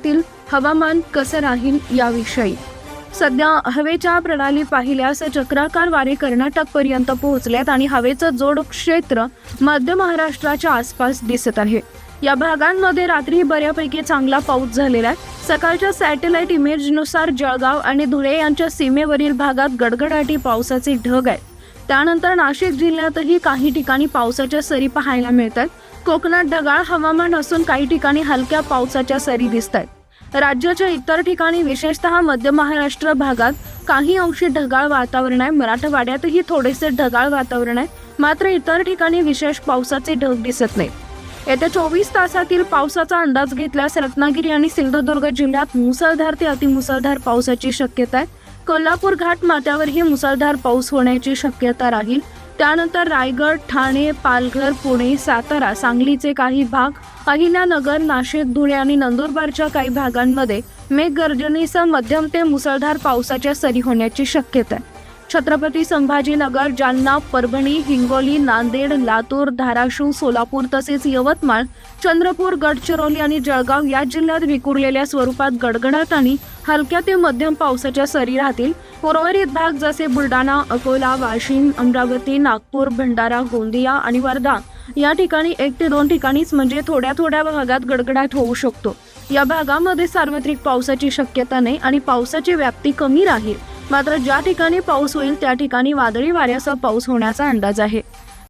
भागातील हवामान कसं राहील याविषयी. सध्या हवेच्या प्रणाली पाहिल्यास चक्राकार वारे कर्नाटकपर्यंत पोहोचल्यात आणि हवेचं जोड क्षेत्र मध्य महाराष्ट्राच्या आसपास दिसत आहे. या भागांमध्ये रात्री बऱ्यापैकी चांगला पाऊस झालेला आहे. सकाळच्या सॅटेलाइट इमेजनुसार जळगाव आणि धुळे यांच्या सीमेवरील भागात गडगडाटी पावसाचे ढग आहेत. त्यानंतर नाशिक जिल्ह्यातही काही ठिकाणी पावसाच्या सरी पाहायला मिळतात. कोकणात ढगाळ हवामान असून काही ठिकाणी हलक्या पावसाच्या सरी दिसत आहेत राज्याच्या इतर ठिकाणी विशेषतः मध्य महाराष्ट्र भागात काही अंशी ढगाळ वातावरण आहे. मराठवाड्यातही थोडेसे ढगाळ वातावरण आहे. मात्र इतर ठिकाणी विशेष पावसाचे ढग दिसत नाहीत. येत्या चोवीस तासातील पावसाचा अंदाज घेतल्यास रत्नागिरी आणि सिंधुदुर्ग जिल्ह्यात मुसळधार ते अतिमुसळधार पावसाची शक्यता आहे. कोल्हापूर घाट माथ्यावरही मुसळधार पाऊस होण्याची शक्यता राहील. त्यानंतर रायगड ठाणे पालघर पुणे सातारा सांगलीचे काही भाग अहिल्यानगर नाशिक धुळे आणि नंदुरबारच्या काही भागांमध्ये मेघगर्जनेसह मध्यम ते मुसळधार पावसाच्या सरी होण्याची शक्यता आहे. छत्रपती संभाजीनगर जालना परभणी हिंगोली नांदेड लातूर धाराशिव सोलापूर तसेच यवतमाळ चंद्रपूर गडचिरोली आणि जळगाव या जिल्ह्यात विखुरलेल्या स्वरूपात गडगडाट आणि हलक्या ते मध्यम पावसाच्या सरी राहतील. उर्वरित भाग जसे बुलढाणा अकोला वाशिम अमरावती नागपूर भंडारा गोंदिया आणि वर्धा या ठिकाणी एक ते दोन ठिकाणीच म्हणजे थोड्या थोड्या भागात गडगडाट होऊ शकतो. या भागामध्ये सार्वत्रिक पावसाची शक्यता नाही आणि पावसाची व्याप्ती कमी राहील. मात्र ज्या ठिकाणी पाऊस होईल त्या ठिकाणी वादळी वाऱ्यासह पाऊस होण्याचा अंदाज आहे.